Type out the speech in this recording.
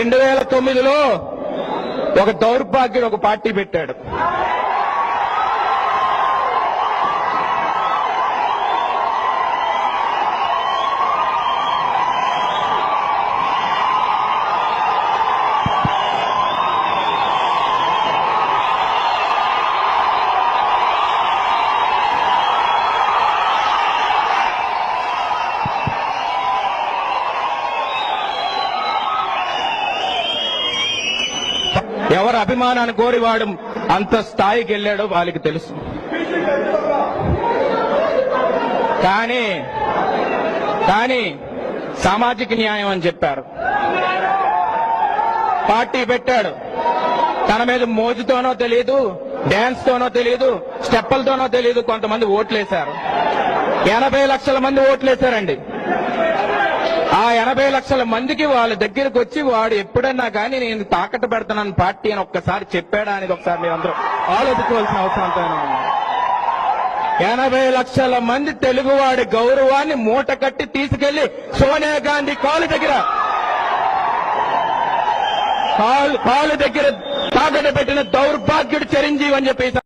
రెండు వేల తొమ్మిదిలో ఒక దౌర్భాగ్యుడు ఒక పార్టీ పెట్టాడు. ఎవరు అభిమానాన్ని కోరివాడు అంత స్థాయికి వెళ్ళాడో వాళ్ళకి తెలుసు. కానీ కానీ సామాజిక న్యాయం అని చెప్పారు. పార్టీ పెట్టాడు. తన మీద మోజుతోనో తెలియదు డాన్స్ తోనో తెలియదు స్టెప్పులతోనో తెలియదు కొంతమంది ఓట్లేశారు. ఎనభై లక్షల మంది ఓట్లేశారండి. ఆ ఎనభై లక్షల మందికి వాళ్ళ దగ్గరకు వచ్చి వాడు ఎప్పుడన్నా కానీ నేను తాకట్టు పెడతానని పార్టీ అని ఒక్కసారి చెప్పాడా అనేది ఒకసారి మీరు అందరూ ఆలోచించవలసిన అవసరం ఎనభై లక్షల మంది తెలుగువాడి గౌరవాన్ని మూట కట్టి తీసుకెళ్ళి సోనియా గాంధీ కాలు దగ్గర కాలు కాలు దగ్గర తాకట్టు పెట్టిన దౌర్భాగ్యుడు చిరంజీవి అని చెప్పేసి